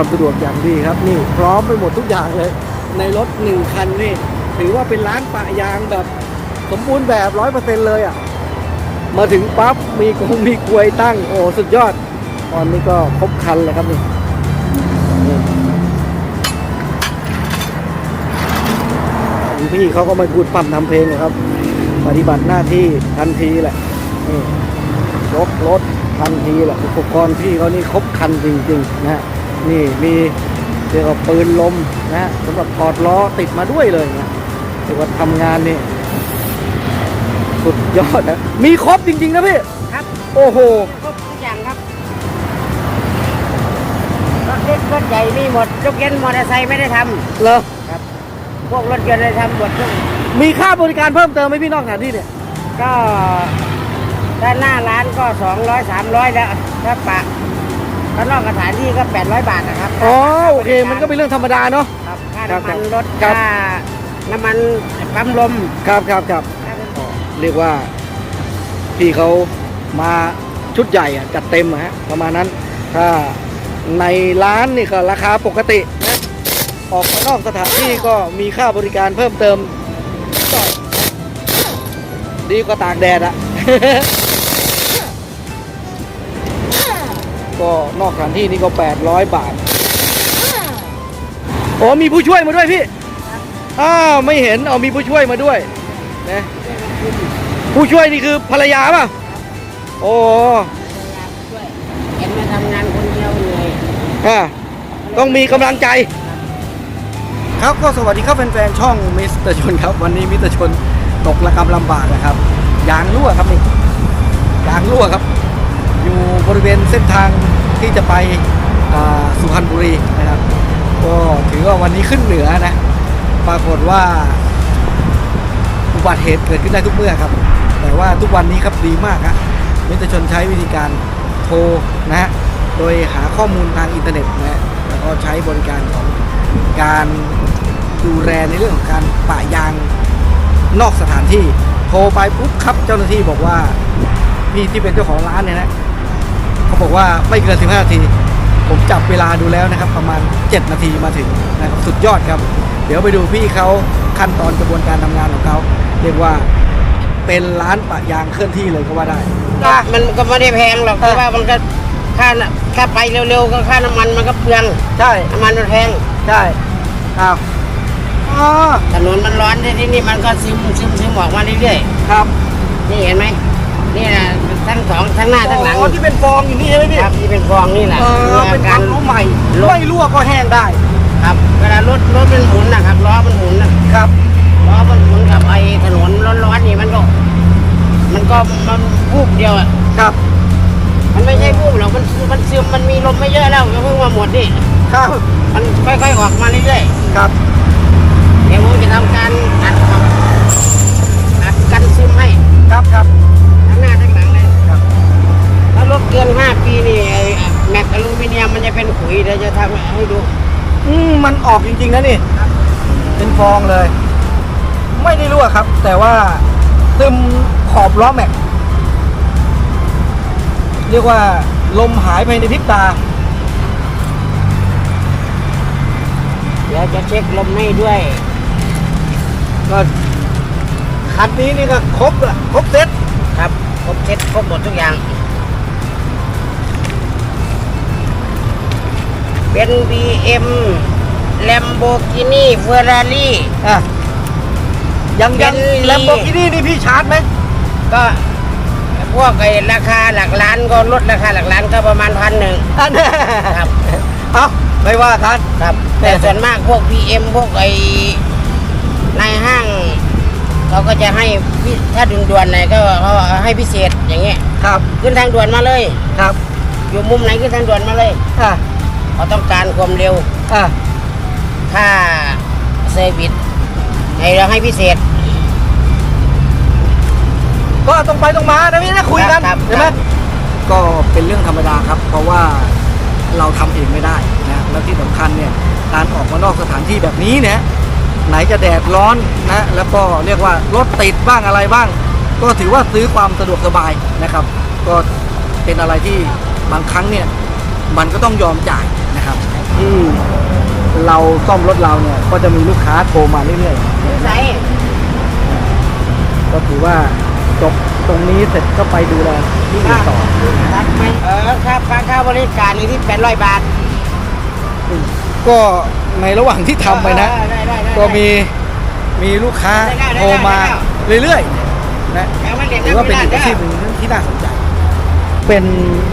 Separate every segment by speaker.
Speaker 1: ความสะดวกอย่างดีครับ นี่พร้อมไปหมดทุกอย่างเลย ในรถหนึ่งคันนี่ถือว่าเป็นร้านปะยางแบบสมบูรณ์แบบร้อยเปอร์เซ็นต์เลยอะ มาถึงปั๊บมีกงมีกลวยตั้งโอ้สุดยอดตอนนี้ก็ครบคันเลยครับนี่นี่พี่เขาก็มาพูดปั๊มทำเพลงนะครับ ปฏิบัติหน้าที่ทันทีแหละนี่ยกรถทันทีแหละอุปกรณ์พี่เขานี่ครบคันจริงๆนะฮะ นี่มีเรียกว่าปืนลมนะฮะสำหรับถอดล้อติดมาด้วยเลยนะเรียกว่าทำงานนี่สุดยอดนะ มีครบจริง ๆ นะพี่
Speaker 2: ครับ
Speaker 1: โอ้โห
Speaker 2: ครบทุกอย่างครับรถเล็กรถใหญ่มีหมดยกเว้นมอเตอร์ไซค์ไม่ได้ท
Speaker 1: เหรอำ
Speaker 2: พวกรถยนต์ได้ทำหมดทุก
Speaker 1: มีค่าบริการเพิ่มเติมไหมพี่นอกสถานที่เนี่ย
Speaker 2: ก็ด้านหน้าร้านก็สองร้อยสามร้อยแล้วถ้าปะ ข้างนอกสถานที่ก็แปดร้อยบาทนะครับ
Speaker 1: อ๋อโอเค มันก็เป็นเรื่องธรรมดาเนาะ
Speaker 2: ครับค่า
Speaker 1: ครับ
Speaker 2: น้ำมันรถ
Speaker 1: ครับ
Speaker 2: ค่าน้ำมันปั๊มลม
Speaker 1: ครับครับครับเรียกว่าพี่เขามาชุดใหญ่อะจัดเต็มอะฮะประมาณนั้น ถ้าในร้านนี่ก็ราคาปกตินะออกมานอกสถานที่ก็มีค่าบริการเพิ่มเติมก็ดีกว่าตากแดดอะ ก็นอกสถานที่นี่ก็ 800 บาทโอ้มีผู้ช่วยมาด้วยพี่อ้าวไม่เห็นเอามีผู้ช่วยมาด้วยนะผู้ช่วยนี่คือภรรยาป่ะโอ้
Speaker 2: ช่วยเห็นมาทำงานคนเดียวเหนื่อย
Speaker 1: อะต้องมีกำลังใจ ครับก็สวัสดีครับแฟนๆช่องมิสเตอร์ชนครับ วันนี้มิสเตอร์ชนตกระกำลำบากนะครับยางรั่วครับนี่ยางรั่วครับ อยู่บริเวณเส้นทางที่จะไปสุพรรณบุรีนะครับ ก็ถือว่าวันนี้ขึ้นเหนือนะ ปรากฏว่า อุบัติเหตุเกิดขึ้นได้ทุกเมื่อครับ แต่ว่าทุกวันนี้ครับดีมากฮะมิตรชนใช้วิธีการโทรนะฮะโดยหาข้อมูลทางอินเทอร์เน็ตนะฮะแล้วก็ใช้บริการของการดูแลในเรื่องของการปะยางนอกสถานที่ โทรไปปุ๊บครับเจ้าหน้าที่บอกว่าพี่ที่เป็นเจ้าของร้านเนี่ยนะ เขาบอกว่าไม่เกิน 15 นาที ผมจับเวลาดูแล้วนะครับ ประมาณ 7 นาทีมาถึงนะครับสุดยอดครับ เดี๋ยวไปดูพี่เขาขั้นตอนกระบวนการทำงานของเขาเรียกว่าเป็นร้านปะยางเคลื่อนที่เลยก็ว่าได้
Speaker 2: มันก็ไม่ได้แพงหรอก
Speaker 1: เออ
Speaker 2: เพราะว่ามันก็ค่าน่ะถ้าไปเร็วๆก็ค่าน้ำมันมันก็เปลือง
Speaker 1: ใช่
Speaker 2: น้ำมันมันแพง
Speaker 1: ใช่อ้าวอ๋อ
Speaker 2: ถนนมันร้อนที่ที่นี่มันก็ซึมซึมซึมออกมาเรื่อย
Speaker 1: ครับ
Speaker 2: ๆนี่เห็นไหมนี่นะ ทั้งสองทั้งหน้าทั้งหลัง
Speaker 1: อ๋อที่เป็นฟองอยู่นี่ใช่ไหมพี่
Speaker 2: ครับที่เป็นฟองนี่แหละ
Speaker 1: เออเป็นความรู้ใหม่ไม่รั่วก็แห้งได้
Speaker 2: ครับเวลารถรถมันหมุนนะครับล้อมันหมุนนะครับล้อมันหมุนกับไอ้ถนนร้อนๆนี่มันก็ มันก็มันพูบเดียวอะ
Speaker 1: ครับ
Speaker 2: มันไม่ใช่พูบหรอกมันมันซึมมันมีลมไม่เยอะแล้วมันเพิ่งมาหมดนี่
Speaker 1: ครับ
Speaker 2: มันค่อยๆออกมาเรื่อยๆ
Speaker 1: ครับ
Speaker 2: เดี๋ยวผมจะทำการอัดครับอัดกันซึมให้
Speaker 1: ครับครับ
Speaker 2: รถเกิน5ปีนี่ไอ้แม็กอลูมิเนียมมันจะเป็นขุยเดี๋ยวจะทำให้ดู
Speaker 1: อืมมันออกจริงๆนะนี่ เป็นฟองเลย ไม่ได้รั่วครับ แต่ว่าซึมขอบล้อแม็ก เรียกว่าลมหายไปในพริบตา
Speaker 2: เดี๋ยวจะเช็คลมให้ด้วย
Speaker 1: ก็คันนี้นี่ก็ครบละครบเซ็ต
Speaker 2: ครับ ครบเช็คครบหมดทุกอย่าง เป็น BM Lamborghini Ferrari
Speaker 1: อะยังยัง
Speaker 2: เป็น
Speaker 1: แลมโบกินี่นี่พี่ชาร์จไหม
Speaker 2: ก็พวกไอ้ราคาหลักล้านก็ลดราคาหลักล้านก็ประมาณพันหนึ่ง
Speaker 1: อันนี้
Speaker 2: ครับ
Speaker 1: เอาไม่ว่ากัน
Speaker 2: ครับ แต่ส่วนมากพวก PM พวกไอ้ในห้างเขาก็จะให้พิถ้าด่วนๆไหนก็เขาให้พิเศษอย่างเงี้ย
Speaker 1: ครับ
Speaker 2: ขึ้นทางด่วนมาเลย
Speaker 1: ครับ
Speaker 2: อยู่มุมไหนขึ้นทางด่วนมาเลย
Speaker 1: อะ
Speaker 2: เขาต้องการความเร็ว
Speaker 1: อะ
Speaker 2: ค่าเซอร์วิสให้เราให้พิเศษ
Speaker 1: ก็ตรงไปตรงมานะพี่นะคุยกัน
Speaker 2: ครับ
Speaker 1: ใช่ไหม
Speaker 2: ครับ
Speaker 1: ก็เป็นเรื่องธรรมดาครับ เพราะว่าเราทำเองไม่ได้นะแล้วที่สำคัญเนี่ยการออกมานอกสถานที่แบบนี้เนี่ยไหนจะแดดร้อนนะแล้วก็เรียกว่ารถติดบ้างอะไรบ้าง ก็ถือว่าซื้อความสะดวกสบายนะครับ ก็เป็นอะไรที่บางครั้งเนี่ย มันก็ต้องยอมจ่ายนะครับ ที่เราซ่อมรถเราเนี่ยก็จะมีลูกค้าโทรมาเรื่อย
Speaker 2: นิสัย
Speaker 1: ๆก็ถือว่าจบตรงนี้เสร็จก็ไปดูแลที่อื่นต่อ
Speaker 2: ครับไหมเออครับค่าค่าบริการนี่ที่แปดร้อยบาท
Speaker 1: ก็ในระหว่างที่ทำไปนะ
Speaker 2: เออได้ได้ได้
Speaker 1: ก็มีมีลูกค้า
Speaker 2: ได้ได้ได้
Speaker 1: โทรมา
Speaker 2: ได้
Speaker 1: เรื่อยๆนะ
Speaker 2: แล้วมันเด็ก
Speaker 1: ถือว่าเป็นอีกอาชีพหนึ่งที่น่าสนใจ เป็น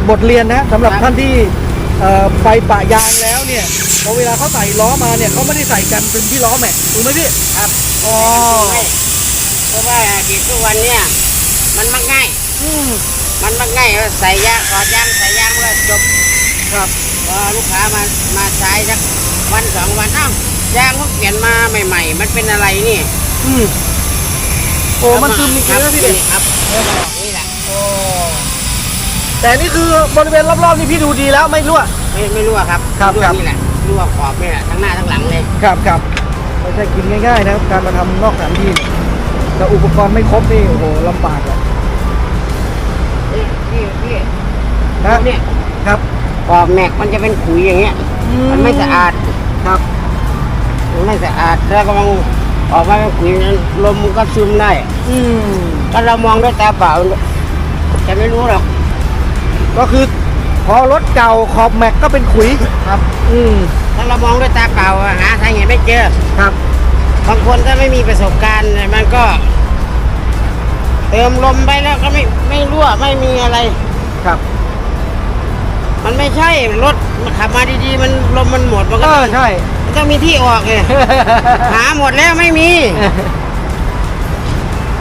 Speaker 1: บทเรียนนะสำหรับท่านที่เอ่อ ไปปะยางแล้วเนี่ยพอเวลาเขาใส่ล้อมาเนี่ยเขาไม่ได้ใส่กันเป็นที่ล้อแม็กซ์ถูกไหมพี่
Speaker 2: ครับ
Speaker 1: อ๋อ
Speaker 2: เพราะว่าเด็กทุกวันเนี่ยมันมักง่าย
Speaker 1: อืม
Speaker 2: มันมักง่ายว่าใส่ยางถอดยางใส่ยางแล้วจบ
Speaker 1: ครับ
Speaker 2: พอลูกค้ามามาใช้สักวันสองวันอ้าวยางเขาเปลี่ยนมาใหม่ ๆ มันเป็นอะไรนี่
Speaker 1: อืมโอ้มันซึมจริงๆนะพี่เด็ก
Speaker 2: ครับเออบอกนี่แหละ
Speaker 1: โอ้ แต่นี่คือบริเวณรอบๆนี่พี่ดูดีแล้วไม่รั่ว
Speaker 2: ไม่ไม่รั่วครับ
Speaker 1: ครับ
Speaker 2: รั่ว
Speaker 1: ครับ
Speaker 2: นี่แหละรั่วขอบนี่แหละทั้งหน้าทั้งหลังเลย
Speaker 1: ครับครับไม่ใช่กินง่ายๆนะครับ การมาทำนอกสถานที่เนี่ยแต่อุปกรณ์ไม่ครบนี่โอ้โหลำบากเลย
Speaker 2: นี่พี่พี่
Speaker 1: นะ
Speaker 2: เนี่ย
Speaker 1: ครับ
Speaker 2: ขอบแม็กมันจะเป็นขุยอย่างเงี้ย มันไม่สะอาด
Speaker 1: ครับ
Speaker 2: มันไม่สะอาดแล้วก็มันออกมาเป็นขุยนั้นลมมันก็ซึมได้
Speaker 1: อืม
Speaker 2: ถ้าเรามองด้วยตาเปล่าจะไม่รู้หรอก
Speaker 1: ก็คือพอรถเก่าขอบแม็กก็เป็นขุยครับ อืม
Speaker 2: ถ้าเรามองด้วยตาเปล่าอะหาสาเหตุไม่เจอ
Speaker 1: ครับ
Speaker 2: บางคนถ้าไม่มีประสบการณ์เนี่ยมันก็ เติมลมไปแล้วก็ไม่ไม่รั่วไม่มีอะไร
Speaker 1: ครับ
Speaker 2: มันไม่ใช่รถมันขับมาดีๆ มันลมมันหมดมัน
Speaker 1: เอ
Speaker 2: ก็
Speaker 1: อใช่
Speaker 2: มันต้องมีที่ออกเลยหาหมดแล้วไม่มี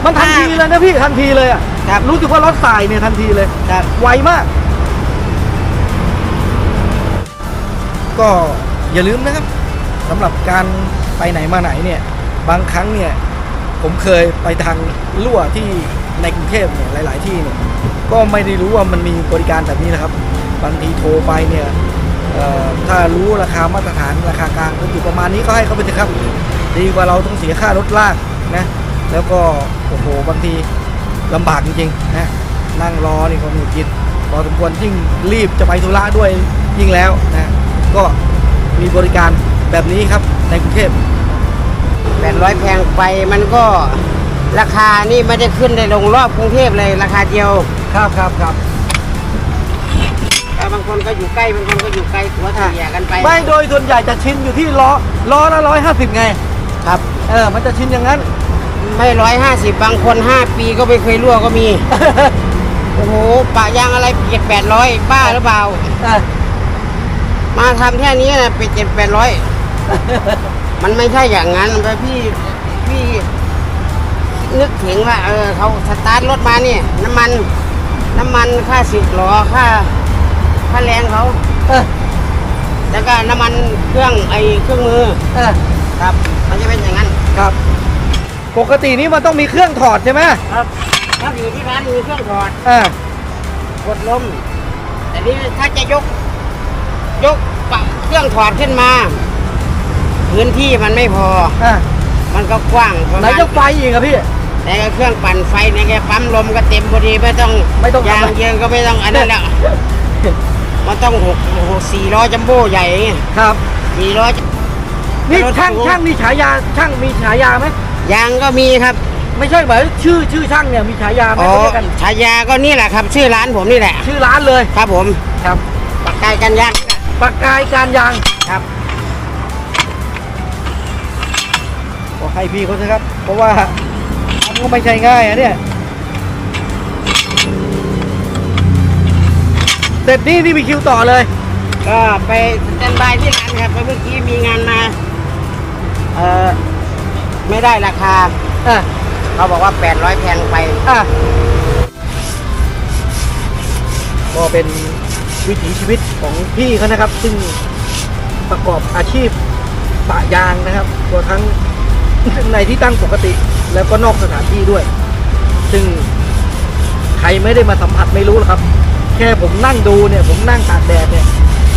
Speaker 1: มันทันทีเลยนะพี่ทันทีเลยอะ
Speaker 2: ครับ
Speaker 1: รู้สึกว่ารถสายเนี่ยทันทีเลย
Speaker 2: ครับ
Speaker 1: ไวมาก ก็อย่าลืมนะครับสำหรับการไปไหนมาไหนเนี่ยบางครั้งเนี่ยผมเคยไปทางรั่วที่ในกรุงเทพเนี่ยหลาย ๆ ที่เนี่ยก็ไม่ได้รู้ว่ามันมีบริการแบบนี้นะครับ บางทีโทรไปเนี่ยถ้ารู้ราคามาตรฐานราคากลางก็อยู่ประมาณนี้ก็ให้เขาไปเถอะครับ ดีกว่าเราต้องเสียค่ารถลากนะแล้วก็โอ้โหบางทีลำบากจริงๆนะนั่งรอนี่ก็หงุดหงิดพอสมควรยิ่งรีบจะไปธุระด้วยยิ่งแล้วนะ ก็มีบริการแบบนี้ครับในกรุงเทพ
Speaker 2: แปดร้อยแพงไปมันก็ราคานี่ไม่ได้ขึ้นได้ลงรอบกรุงเทพเลยราคาเดียว
Speaker 1: ครับครับครับ
Speaker 2: แต่บางคนก็อยู่ใกล้บางคนก็อยู่ไกลหัวเสียกันไป
Speaker 1: ไม่โดยส่วนใหญ่จะชินอยู่ที่ล้อล้อละร้อยห้าสิบไง
Speaker 2: ครับ
Speaker 1: เออมันจะชินอย่างนั้น
Speaker 2: ไม่ร้อยห้าสิบบางคนห้าปีก็ไม่เคยรั่วก็มี โอ้โหปะยางอะไรเจ็ดแปดร้อยบ้าหรือเปล่า
Speaker 1: อะ
Speaker 2: มาทำแค่นี้นะไปเจ็ดแปดร้อย มันไม่ใช่อย่างนั้นไปพี่พี่นึกถึงว่าเออเขาสตาร์ทรถมาเนี่ยน้ำมัน น้ำมันค่าสิบล้อค่าค่าแรงเขา
Speaker 1: เออ
Speaker 2: แล้วก็น้ำมันเครื่องไอ้เครื่องมือ
Speaker 1: เออ
Speaker 2: ครับ มันจะเป็นอย่างนั้น
Speaker 1: ครับ ปกตินี่มันต้องมีเครื่องถอดใช่ไหม
Speaker 2: ครับถ้าอยู่ที่ร้านมีเครื่องถอด
Speaker 1: อ่าก
Speaker 2: ดลมแต่นี่ถ้าจะยก ยกปะเครื่องถอดขึ้นมา พื้นที่มันไม่พอ
Speaker 1: อ่า
Speaker 2: มันก็กว้างประ
Speaker 1: ไหน
Speaker 2: มาณ
Speaker 1: จะไฟอีกอะพี่
Speaker 2: แต่ก็เครื่องปั่นไฟในแกปั๊มลมก็เต็มพอดีไม่ต้อง
Speaker 1: ไม่ต้องทำ
Speaker 2: ยางเยิงก็ไม่ต้องอันนั้นแล้วมันต้องหกหกสี่ล้อจัมโบ้ใหญ่ไง
Speaker 1: ครับ
Speaker 2: สี่ล้อ
Speaker 1: นี่
Speaker 2: รถ
Speaker 1: ช่าง
Speaker 2: สู
Speaker 1: ช่างมีฉายาช่างมีฉายาไหม
Speaker 2: ยางก็มีครับ
Speaker 1: ไม่ใช่หมายชื่อชื่อช่างเนี่ยมีฉายาไหม
Speaker 2: อ๋อ
Speaker 1: เขาเรียกกัน
Speaker 2: ฉายาก็นี่แหละครับ ชื่อร้านผมนี่แหละ
Speaker 1: ชื่อร้านเลย
Speaker 2: ครับผม
Speaker 1: ครับ
Speaker 2: ปากกายกันยาง นี่แหละ
Speaker 1: ปากกายการยาง
Speaker 2: ครับ
Speaker 1: ก็ให้พี่เขาเถอะครับ เพราะว่าทำก็ไม่ใช่ง่ายอะเนี่ยเสร็จนี่นี่มีคิวต่อเลย
Speaker 2: ก็ไปสแตนบายที่ร้านครับเพราะเมื่อกี้มีงานมาเออไม่ได้ราคา
Speaker 1: อะ
Speaker 2: เขาบอกว่า 800แพงไป
Speaker 1: อะก็เป็น วิถีชีวิตของพี่เขานะครับ ซึ่งประกอบอาชีพปะยางนะครับตัวทั้งในที่ตั้งปกติแล้วก็นอกสถานที่ด้วย ซึ่งใครไม่ได้มาสัมผัสไม่รู้หรอกครับ แค่ผมนั่งดูเนี่ย ผมนั่งตากแดดเนี่ย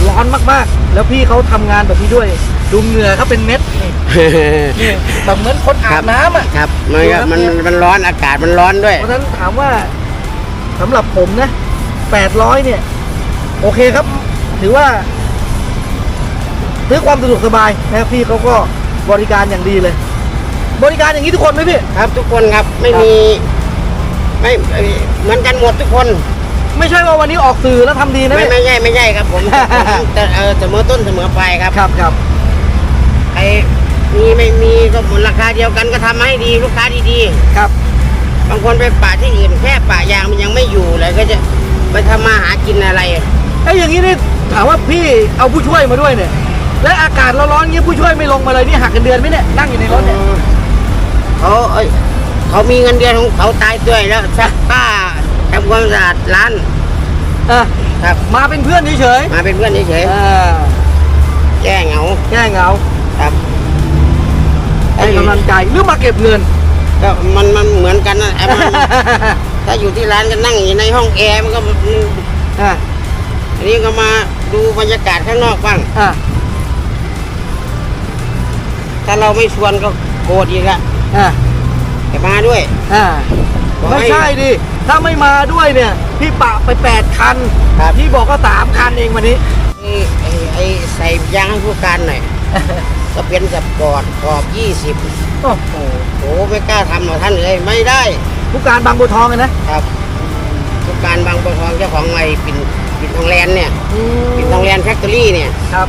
Speaker 1: ร้อนมากๆ แล้วพี่เขาทำงานแบบนี้ด้วย ดูเหงื่อเขาเป็นเม็ดนี่นี่แบบเหมือนคนอาบน้ำอะ
Speaker 2: ครับมันก็มันมันร้อนอากาศมันร้อนด้วย
Speaker 1: เพราะฉะนั้นถามว่าสำหรับผมนะแปดร้อยเนี่ย โอเคครับ ถือว่าเพื่อความสะดวกสบายนะครับพี่เขาก็บริการอย่างดีเลย บริการอย่างนี้ทุกคนไหมพี่
Speaker 2: ครับทุกคนครับไม่
Speaker 1: ครับ
Speaker 2: มีไม่เอ่อเหมือนกันหมดทุกคน
Speaker 1: ไม่ใช่ว่าวันนี้ออกสื่อแล้วทำดีนะ
Speaker 2: ไม่
Speaker 1: พี่
Speaker 2: ไม่ใช่ไม่ใช่ครับผมผมแต่เออเสมอต้นเสมอปลายครับ
Speaker 1: ครับครับ
Speaker 2: ใครมีไม่มีก็หมดราคาเดียวกันก็ทำให้ดีลูกค้าดี
Speaker 1: ครับ
Speaker 2: ๆบางคนไปป่าที่อื่นแค่ป่ายางมันยังไม่อยู่เลยก็จะไปทำมาหากินอะไร
Speaker 1: ไอ้ยอย่างนี้นี่ถามว่าพี่เอาผู้ช่วยมาด้วยเนี่ย และอากาศร้อนๆเงี้ยผู้ช่วยไม่ลงมาเลยนี่หักกันเดือนไหมเนี่ยนั่งอยู่ในรถเนี่ย
Speaker 2: เขาเอ้ยเขามีเงินเดือนของเขาตายด้วยแล้วซักผ้าทำความสะอาดร้าน
Speaker 1: อะ
Speaker 2: ครับ
Speaker 1: มาเป็นเพื่อนเฉย
Speaker 2: มาเป็นเพื่อนเฉย
Speaker 1: ๆอ่า
Speaker 2: ๆแก้เหงา
Speaker 1: แก้เหงา
Speaker 2: ครับ
Speaker 1: ให้กำลังใจหรือมาเก็บเงิน
Speaker 2: ก็มันมันเหมือนกันนะไอ้มัน ถ้าอยู่ที่ร้านก็นั่งอยู่ในห้องแอร์มันก็มัน
Speaker 1: อะ
Speaker 2: อันนี้ก็มาดูบรรยากาศข้างนอกบ้าง
Speaker 1: อะ
Speaker 2: ถ้าเราไม่ชวนก็โกรธอีกอะ
Speaker 1: อะ
Speaker 2: แต่มาด้วย
Speaker 1: อะ
Speaker 2: บอก
Speaker 1: ไม่
Speaker 2: ให้
Speaker 1: ใช่ดิ ถ้าไม่มาด้วยเนี่ย พี่ปะไปแปดคัน
Speaker 2: ครับ
Speaker 1: พี่บอกก็สามคันเองวันนี้
Speaker 2: ไอ้ไอ้ไอ้ใส่ยางให้ผู้การหน่อยก็เป็นกับกอดกรอบยี่สิบ
Speaker 1: โอ้โห
Speaker 2: โอ้ไม่กล้าทำหรอกท่านเลยไม่ได้
Speaker 1: ผู้การบางบัวทองเลยนะ ครับ
Speaker 2: ผู้การบางบัวทองเจ้าของไอ้ปิ่น ปิ่นทองแลนเนี่ย
Speaker 1: อืม
Speaker 2: ปิ่นทองแลนแฟคทอรี่เนี่ย
Speaker 1: ครับ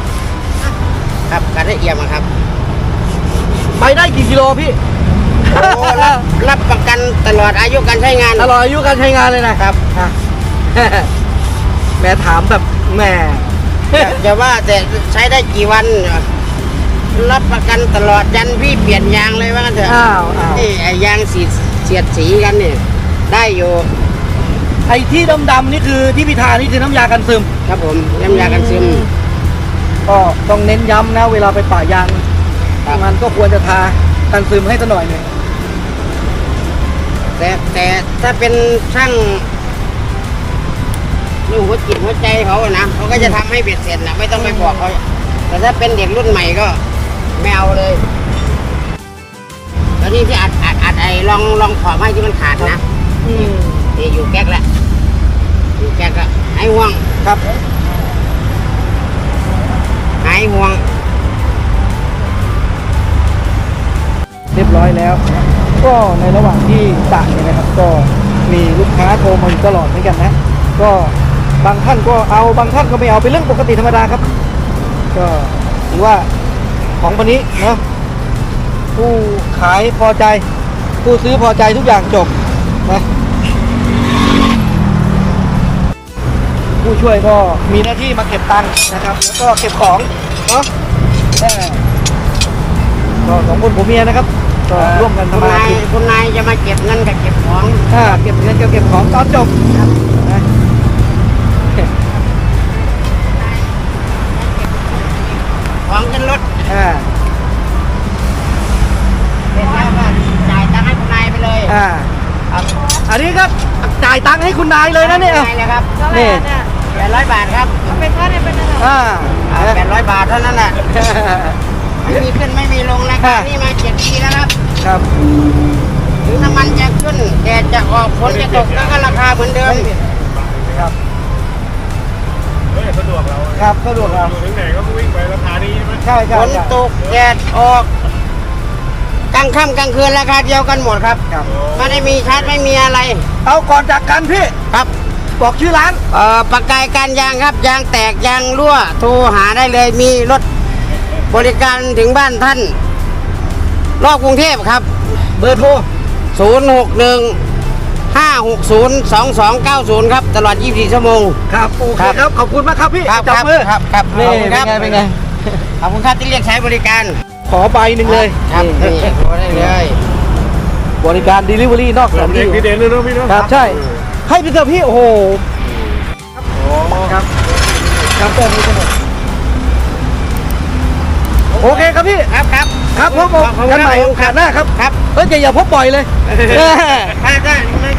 Speaker 2: ครับการได้เอี่ยมอะครับ
Speaker 1: ไปได้กี่กิโลพี่
Speaker 2: โอ้รับรับประกันตลอดอายุการใช้งาน
Speaker 1: ตลอดอายุการใช้งานเลยนะครับอะแหม่ถามแบบแหม่
Speaker 2: อย่าอย่าว่าแต่ใช้ได้กี่วัน รับประกันตลอดยันพี่เปลี่ยนยางเลยว่ากันเถอะ
Speaker 1: อ้าวอ้าว
Speaker 2: นี่ไอ้ยางสีเสียดสีกันนี่ได้อยู่
Speaker 1: ไอ้ที่ดำๆนี่คือที่พิธานี่คือน้ำยากันซึม
Speaker 2: ครับผมน้ำยากันซึม
Speaker 1: ก็ต้องเน้นย้ำนะ เวลาไปป่ายาง
Speaker 2: ครับ
Speaker 1: มันก็ควรจะทากันซึมให้สักหน่อยหนึ่ง
Speaker 2: แต่แต่ถ้าเป็นช่างนี่หัวจิตหัวใจเขาอะนะเขาก็จะทำให้เบ็ดเสร็จนะไม่ต้องไปบอกเขาแต่ถ้าเป็นเด็กรุ่นใหม่ก็ไม่เอาเลยแล้วนี่ที่อัดอัดอัดไอ้ลองลองขอบให้ที่มันขาดนะ
Speaker 1: อืม
Speaker 2: นี่อยู่แก๊กแล้วอยู่แก๊กก็หายห่วง
Speaker 1: ครับ
Speaker 2: หายห่วง
Speaker 1: เรียบร้อยแล้ว ก็ในระหว่างที่สั่งเนี่ยนะครับ ก็มีลูกค้าโทรมาอยู่ตลอดเหมือนกันนะ ก็บางท่านก็เอาบางท่านก็ไม่เอาเป็นเรื่องปกติธรรมดาครับ ก็ถือว่าของวันนี้เนาะผู้ขายพอใจ ผู้ซื้อพอใจทุกอย่างจบนะ ผู้ช่วยก็มีหน้าที่มาเก็บตังค์นะครับ แล้วก็เก็บของเนาะเออก็สองคนผัวเมียนะครับก็ร่วมกัน
Speaker 2: คุณ
Speaker 1: ทำมาหานา
Speaker 2: ย
Speaker 1: กิน
Speaker 2: คุณนายจะมาเก็บเงินกับเก็บของ
Speaker 1: อ่าเก็บเงินก็เก็บของตอนจบนะ
Speaker 2: ของขึ้นรถ
Speaker 1: อ่า
Speaker 2: เสร็จแล้วก็จ่ายตังค์ให้คุณนายไปเลย
Speaker 1: อ่า
Speaker 2: ครับ
Speaker 1: อันนี้ก็จ่ายตังค์ให้คุณนายเลยนะเนี่ย
Speaker 2: คุณนายเลยครับ
Speaker 1: นี่
Speaker 2: แปดร้อยบาทครับ
Speaker 1: อ่า
Speaker 2: แปดร้อยบาทเท่านั้นแหละไม่มีขึ้นไม่มีลงราคานี่มาเจ็ดปีแล้วครับ
Speaker 1: ครับ
Speaker 2: ถึงน้ำมันจะขึ้นแดดจะออกฝนจะตกก็ราคาเหมือนเดิม
Speaker 1: ครับ
Speaker 3: เฮ้ยสะดวกเรา
Speaker 1: ครับสะดวกเรา
Speaker 3: อยู่ถึงไหนก็วิ่งไปราคานี้ใช่ไหม
Speaker 1: ใช่
Speaker 2: ฝ
Speaker 1: ใช่
Speaker 2: น
Speaker 1: ใช่
Speaker 2: ตกแดดออกกลางค่ำกลางคืนราคาเดียวกันหมดครับ
Speaker 1: ครับ
Speaker 2: ไม่ได้มีชาร์จไม่มีอะไร
Speaker 1: เอาก่อนจากกันพี่
Speaker 2: ครับ
Speaker 1: บอกชื่อร้าน
Speaker 2: เอ่อประกายการยางครับยางแตกยางรั่ว โทรหาได้เลยมีรถบริการถึงบ้านท่าน รอบกรุงเทพครับ
Speaker 1: เบอร์โทร
Speaker 2: 061 560 2290 ครับ ตลอด 24 ชั่วโมง
Speaker 1: ครับโอเค
Speaker 2: ครับ
Speaker 1: ครับขอบคุณมากครับพี่
Speaker 2: ครับ
Speaker 1: จับมือ
Speaker 2: ครับครับ
Speaker 1: นี่
Speaker 2: ขอบคุ
Speaker 1: เป็น
Speaker 2: ณครับ
Speaker 1: ไงเป็นไง
Speaker 2: ขอบคุณครับที่เรียกใช้บริการ
Speaker 1: ขอใบหนึ่งเลย
Speaker 2: ครับ
Speaker 1: นี่
Speaker 2: นี่โทรได้เลย
Speaker 1: บริการ Delivery นอกส
Speaker 3: เด็
Speaker 1: ถานที่
Speaker 3: กดีเด่นเลยเนอะพี่เนอะ
Speaker 1: ครับใช่ ให้ไปเถอะพี่โอ้โหครับครับแต่ไม่สนุกโอเคครับพี่
Speaker 2: ครับครับ
Speaker 1: ครับพบ
Speaker 2: ขอบคุณ
Speaker 1: กันใหม่
Speaker 2: ครับ
Speaker 1: โอกาสหน้าครับ
Speaker 2: ครับ
Speaker 1: เอ้ยอย่าอย่าพบบ่อยเลย
Speaker 2: ถ้าถ้ามันก็